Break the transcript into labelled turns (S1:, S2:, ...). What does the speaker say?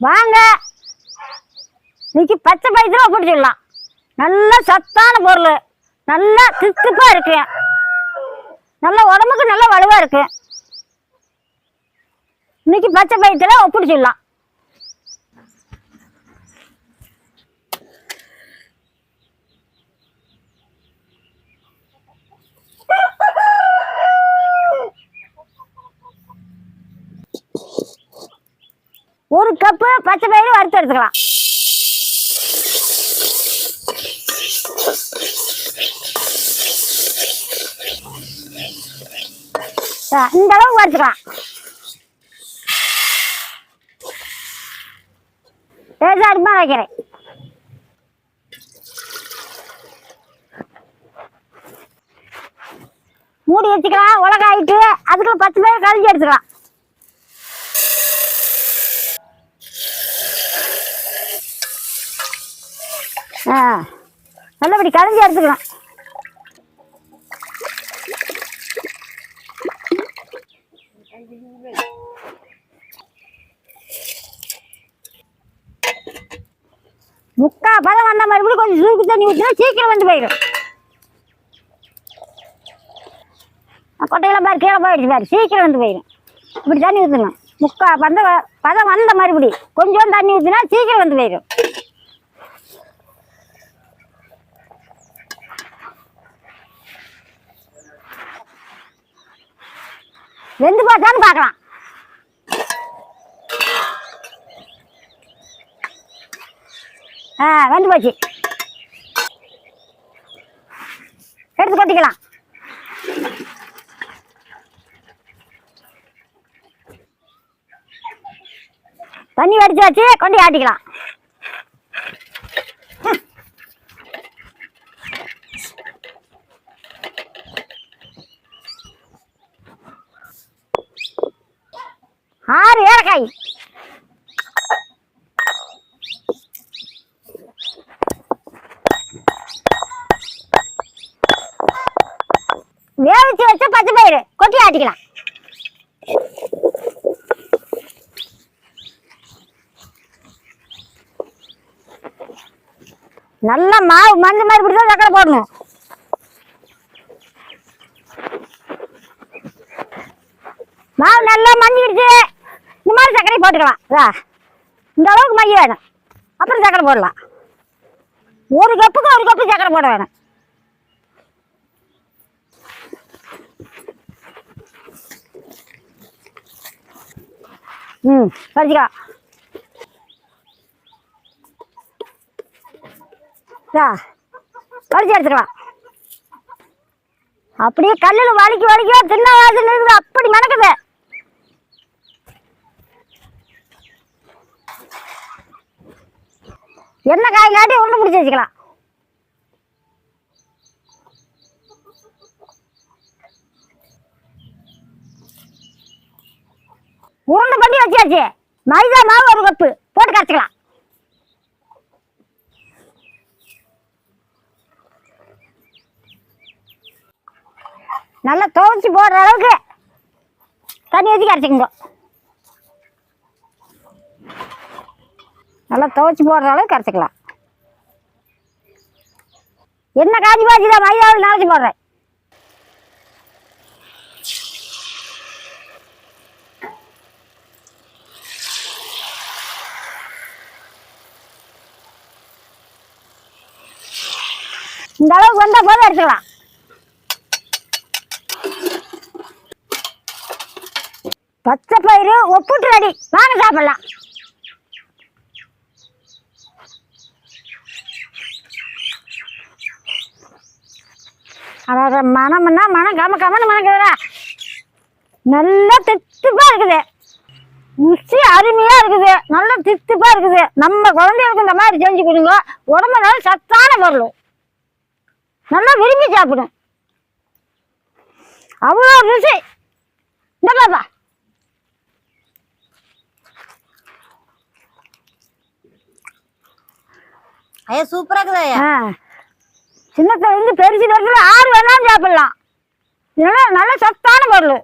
S1: வாங்க. இன்னைக்கு பச்சை பயித்துல ஒப்பிட்டு சொல்லலாம் நல்ல சத்தான பொருள். நல்லா தித்துப்பா இருக்கு. நல்ல உடம்புக்கு நல்ல வலுவா இருக்கு. இன்னைக்கு பச்சை பயித்துல ஒப்பிட்டு சொல்லலாம் ஒரு கப்பு பச்சை பயிறு வறுத்து எடுத்துக்கலாம். இந்த அளவுக்கு வறுத்துக்கலாம். லேசா வைக்கிறேன். மூடி வச்சுக்கலாம் உலகாயிட்டு அதுக்குள்ள பத்து பேர் கழிஞ்சு எடுத்துக்கலாம். ஆ. நல்லபடி கலைஞ்சி அறுத்துக்கலாம் முக்கா பதம் வந்த மறுபடியும் கொஞ்சம் சூக்கு தண்ணி ஊற்றினா சீக்கிரம் வந்து போயிடும். கொட்டையெல்லாம் பாரு கீழே போயிடுச்சு பாரு சீக்கிரம் வந்து போயிடும். இப்படி தண்ணி ஊற்றணும் முக்கா பந்த பதம் வந்த மறுபடி கொஞ்சம் தண்ணி ஊற்றினா சீக்கிரம் வந்து போயிடும். வெந்து பார்த்தான்னு பார்க்கலாம். ஆ வெந்து போச்சு. எடுத்து கொட்டிக்கலாம். தண்ணி வடிச்சு வச்சு கொண்டு ஆட்டிக்கலாம். ஆறு ஏலக்காய். வேவிச்சு வச்ச பத்து பயிறு. கொட்டி ஆட்டிக்கலாம். நல்ல மாவு மஞ்சள் மாதிரி பிடிச்சா தான் சக்கரை போடணும். மாவு நல்லா மஞ்சிடுச்சு சர்க்கரை போட்டுக்கலாம். இதா, இந்த அளவுக்கு மைய வேணும். அப்புறம் சக்கரை போடலாம். ஒரு கப்புக்கு ஒரு கப்பு சக்கரை போட வேணும். ம் கடிச்சிக்கலாம் இதா, கடிச்சு எடுத்துக்கலாம். அப்படியே கல்லில் வலிக்கு வலிக்கோ தின்ன வாசல் இருக்குது அப்படி மணக்குது என்ன காய் காட்டி உருண்டை பிடிச்சி வச்சுக்கலாம். உருண்டை பண்ணி வச்சாச்சு. மைதா மாவு ஒரு கப்பு. போட்டு கரைச்சிக்கலாம். நல்லா துவைச்சி போடுற அளவுக்கு தண்ணி ஊற்றி கரைச்சிக்கோ நல்லா துவைச்சி போடுற அளவுக்கு கரைச்சிக்கலாம். என்ன காஞ்சி பாய்ச்சி தான் மைதாவில் நாளைக்கு போடுறேன். இந்த அளவுக்கு வந்தால் போதும் எடுத்துக்கலாம். பச்சை பயிறு ஒப்புட்டு ரெடி. வாங்க சாப்பிடலாம். அதாவது மனம்னா மனம் கம கமன்னு மணக்குதுடா. நல்லா தித்துப்பா இருக்குது. ருசி அருமையா இருக்குது. நல்லா தித்துப்பா இருக்குது. நம்ம குழந்தைகளுக்கு இந்த மாதிரி செஞ்சு கொடுங்க. உடம்பு நல்ல சத்தான பொருள். நல்லா விரும்பி சாப்பிடும். அவ்வளோ ருசி. இந்த பாப்பா.
S2: ஐயா சூப்பரா இருக்குதா ஐயா?
S1: சின்னத்துல இருந்து பெருசு வரத்துல ஆறு வேணாலும் சாப்பிடலாம். இதெல்லாம் நல்ல சத்தான பொருள்.